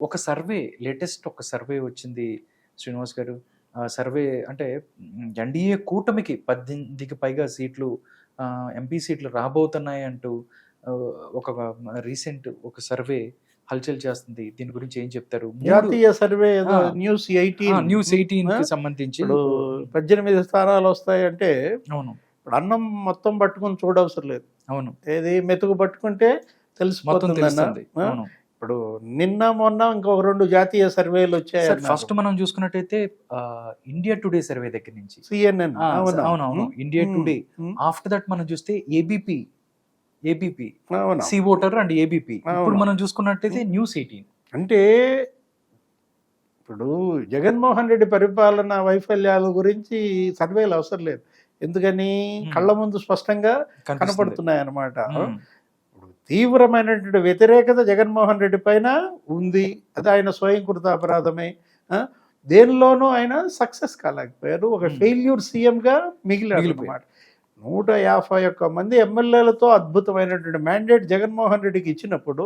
ఒక survey latest ఒక survey వచ్చింది శ్రీనివాస్ గారు. ఆ సర్వే అంటే ఎన్డీఏ కూటమికి పద్దెనిమిదికి పైగా సీట్లు ఎంపీ సీట్లు రాబోతున్నాయి అంటూ ఒక రీసెంట్ ఒక సర్వే హల్చల్ చేస్తుంది. దీని గురించి ఏం చెప్తారు? జాతీయ సర్వే. News Eighteen. న్యూస్ ఎయిటీన్కి? సంబంధించి. పద్దెనిమిది స్థానాలు వస్తాయంటే అవును. ఇప్పుడు అన్నం మొత్తం పట్టుకుని చూడవసరం లేదు. అవును. ఏది మెతుకు పట్టుకుంటే మొత్తం తెలిసిపోతుంది అన్న తెలుస్తుంది అవును. ఇప్పుడు నిన్న మొన్న ఇంకొక రెండు జాతీయ సర్వేలు వచ్చాయి ఫస్ట్ మనం చూసుకున్నట్టయితే ఇండియా టుడే సర్వే దగ్గర నుంచి. సిఎన్ఎన్ ఆ, అవును? అవును ఇండియా టుడే. ఆఫ్టర్ దట్ మనం చూస్తే ABP ABP C voter and ABP ఇప్పుడు. మనం చూసుకున్నట్టయితే న్యూస్ ఎయిటీన్ అంటే ఇప్పుడు జగన్మోహన్ రెడ్డి పరిపాలన వైఫల్యాల గురించి సర్వేలు అవసరం లేదు. ఎందుకని. కళ్ళ ముందు స్పష్టంగా కనపడుతున్నాయి అన్నమాట తీవ్రమైనటువంటి వ్యతిరేకత జగన్మోహన్ రెడ్డి పైన ఉంది అది ఆయన స్వయంకృత అపరాధమే? దేనిలోనూ ఆయన సక్సెస్ కాలేకపోయారు ఒక. ఫెయిల్యూర్ సీఎంగా మిగిలాడు మిగిలిపోయారు. అన్నమాట నూట యాభై ఒక్క మంది ఎమ్మెల్యేలతో అద్భుతమైనటువంటి మ్యాండేట్ జగన్మోహన్ రెడ్డికి ఇచ్చినప్పుడు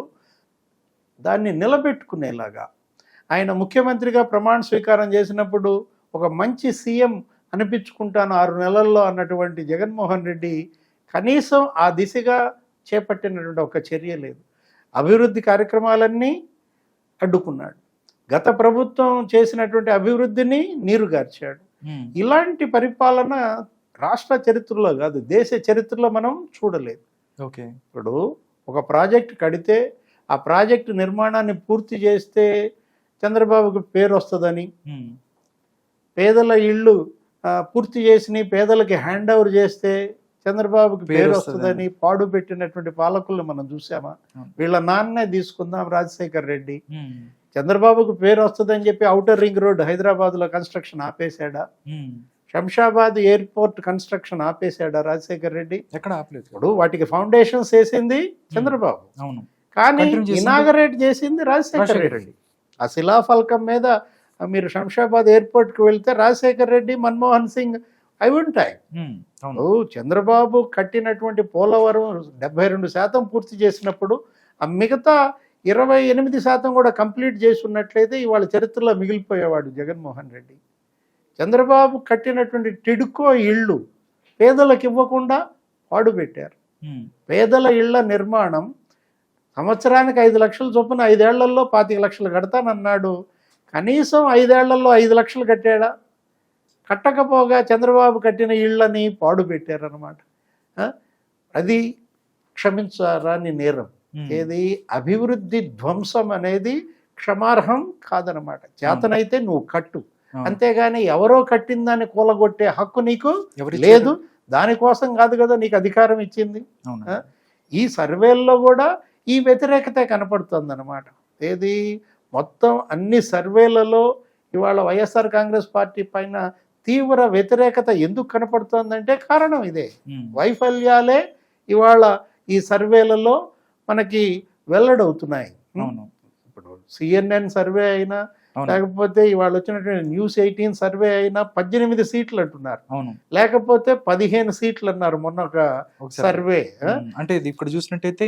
దాన్ని నిలబెట్టుకునేలాగా ఆయన ముఖ్యమంత్రిగా ప్రమాణ స్వీకారం చేసినప్పుడు ఒక మంచి సీఎం అనిపించుకుంటాను ఆరు నెలల్లో అన్నటువంటి జగన్మోహన్ రెడ్డి కనీసం ఆ దిశగా చేపట్టినటువంటి ఒక చర్య లేదు. అభివృద్ధి కార్యక్రమాలన్నీ అడ్డుకున్నాడు. గత ప్రభుత్వం చేసినటువంటి అభివృద్ధిని నీరుగార్చాడు ఇలాంటి పరిపాలన రాష్ట్ర చరిత్రలో కాదు దేశ చరిత్రలో మనం చూడలేదు. ఓకే. ఇప్పుడు ఒక ప్రాజెక్ట్ కడితే ఆ ప్రాజెక్టు నిర్మాణాన్ని పూర్తి చేస్తే చంద్రబాబుకి పేరు వస్తుందని. పేదల ఇళ్ళు పూర్తి చేసి పేదలకి హ్యాండ్ ఓవర్ చేస్తే చంద్రబాబుకి పేరు వస్తుందని. పాడు పెట్టినటువంటి పాలకులను మనం చూసామా. వీళ్ళ నాన్నే తీసుకుందాం రాజశేఖర్ రెడ్డి. చంద్రబాబుకు పేరు వస్తుందని చెప్పి ఔటర్ రింగ్ రోడ్ హైదరాబాద్లో కన్స్ట్రక్షన్ ఆపేశాడా. శంషాబాద్ ఎయిర్పోర్ట్ కన్స్ట్రక్షన్ ఆపేశాడా రాజశేఖర్ రెడ్డి? ఎక్కడ ఆపలేదు? ఇప్పుడు వాటికి ఫౌండేషన్స్ వేసింది చంద్రబాబు. అవును. కానీ ఇనాగరేట్ చేసింది రాజశేఖర్ రాజశేఖర్ రెడ్డి. ఆ శిలాఫలకం మీద మీరు శంషాబాద్ ఎయిర్పోర్ట్కి వెళ్తే రాజశేఖర్ రెడ్డి మన్మోహన్ సింగ్ అవి ఉంటాయి. చంద్రబాబు కట్టినటువంటి పోలవరం డెబ్బై రెండు శాతం పూర్తి చేసినప్పుడు ఆ మిగతా ఇరవై ఎనిమిది శాతం కూడా కంప్లీట్ చేసి ఉన్నట్లయితే ఇవాళ చరిత్రలో మిగిలిపోయేవాడు జగన్మోహన్ రెడ్డి. చంద్రబాబు కట్టినటువంటి టిడ్కో ఇళ్ళు పేదలకు ఇవ్వకుండా పాడుపెట్టారు. పేదల ఇళ్ళ నిర్మాణం సంవత్సరానికి ఐదు లక్షల చొప్పున ఐదేళ్ళలో పాతిక లక్షలు కడతానన్నాడు. కనీసం ఐదేళ్ళలో ఐదు లక్షలు కట్టాడా? కట్టకపోగా చంద్రబాబు కట్టిన ఇళ్ళని పాడు పెట్టారనమాట? అది క్షమించారాని నేరం. ఏది? అభివృద్ధి ధ్వంసం అనేది క్షమార్హం కాదనమాట చేతనైతే నువ్వు కట్టు. అంతేగాని ఎవరో కట్టిందాన్ని కూలగొట్టే హక్కు నీకు లేదు. దానికోసం కాదు కదా నీకు అధికారం ఇచ్చింది? ఈ సర్వేల్లో కూడా ఈ వ్యతిరేకత కనపడుతుంది అనమాట ఏది? మొత్తం అన్ని సర్వేలలో ఇవాళ వైఎస్ఆర్ కాంగ్రెస్ పార్టీ పైన తీవ్ర వ్యతిరేకత ఎందుకు కనపడుతోందంటే కారణం ఇదే. వైఫల్యాలే ఇవాళ ఈ సర్వేలలో మనకి వెల్లడవుతున్నాయి. అవును. ఇప్పుడు సిఎన్ఎన్ సర్వే అయినా లేకపోతే ఇవాళ వచ్చినటువంటి న్యూస్ ఎయిటీన్ సర్వే అయినా పద్దెనిమిది సీట్లు అంటున్నారు. లేకపోతే పదిహేను సీట్లు అన్నారు మొన్న ఒక సర్వే. అంటే ఇది ఇక్కడ చూసినట్టయితే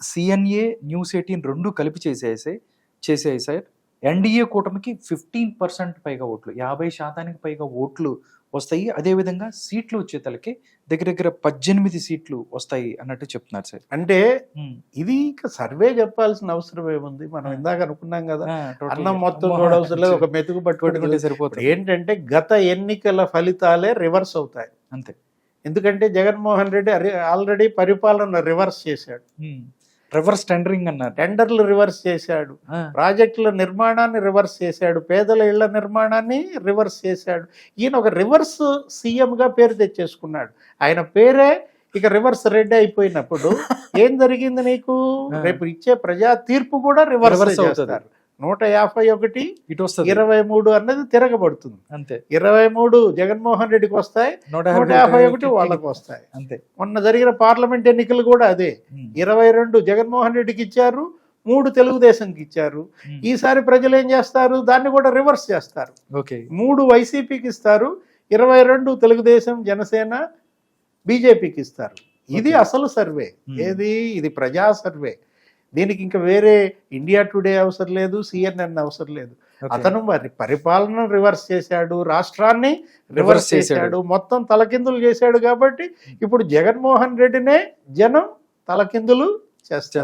సిఎన్ఏ న్యూస్ ఎయిటీన్ రెండు కలిపి చేసేసాయి. చేసాయి సార్ ఎన్డీఏ కూటమికి ఫిఫ్టీన్ పర్సెంట్ పైగా ఓట్లు యాభై శాతానికి పైగా ఓట్లు వస్తాయి. అదేవిధంగా సీట్లు వచ్చేతలకి దగ్గర దగ్గర పద్దెనిమిది సీట్లు వస్తాయి అన్నట్టు చెప్తున్నారు సార్. అంటే ఇది ఇక సర్వే చెప్పాల్సిన అవసరం ఏముంది? మనం. ఇందాక అనుకున్నాం కదా. అన్నం మొత్తం కూడా అవసరం లేదు. ఒక మెతుకు పట్టుకుంటే సరిపోతుంది. ఏంటంటే గత ఎన్నికల ఫలితాలే రివర్స్ అవుతాయి. అంతే. ఎందుకంటే జగన్మోహన్ రెడ్డి ఆల్రెడీ పరిపాలన రివర్స్ చేశాడు. రివర్స్ టెండరింగ్ అన్నారు. టెండర్లు రివర్స్ చేశాడు. ప్రాజెక్టుల నిర్మాణాన్ని రివర్స్ చేశాడు. పేదల ఇళ్ళ నిర్మాణాన్ని రివర్స్ చేశాడు. ఈయన ఒక రివర్స్ సీఎంగా పేరు తెచ్చేసుకున్నాడు. ఆయన పేరే ఇక రివర్స్ రెడ్ అయిపోయినప్పుడు ఏం జరిగింది నీకు. రేపు ఇచ్చే ప్రజా తీర్పు కూడా రివర్స్. చేస్తారు. నూట యాభై ఒకటి ఇటు వస్తుంది. ఇరవై మూడు అన్నది తిరగబడుతుంది. అంతే. ఇరవై మూడు జగన్మోహన్ రెడ్డికి వస్తాయి నూట యాభై ఒకటి వాళ్ళకి వస్తాయి. అంతే. మొన్న జరిగిన పార్లమెంట్ ఎన్నికలు కూడా అదే. ఇరవై రెండు జగన్మోహన్ రెడ్డికి ఇచ్చారు మూడు తెలుగుదేశంకి ఇచ్చారు. ఈసారి ప్రజలు ఏం చేస్తారు? దాన్ని కూడా రివర్స్ చేస్తారు. ఓకే. మూడు వైసీపీకి ఇస్తారు ఇరవై రెండు తెలుగుదేశం జనసేన బీజేపీకి ఇస్తారు. ఇది. అసలు సర్వే. ఏది? ఇది ప్రజా సర్వే. దీనికి ఇంకా వేరే ఇండియా టుడే అవసరం లేదు సిఎన్ఎన్ అవసరం లేదు. అతను మరి పరిపాలన రివర్స్ చేశాడు రాష్ట్రాన్ని రివర్స్ చేశాడు. మొత్తం తలకిందులు చేశాడు కాబట్టి ఇప్పుడు జగన్మోహన్ రెడ్డినే జనం తలకిందులు చేస్తారు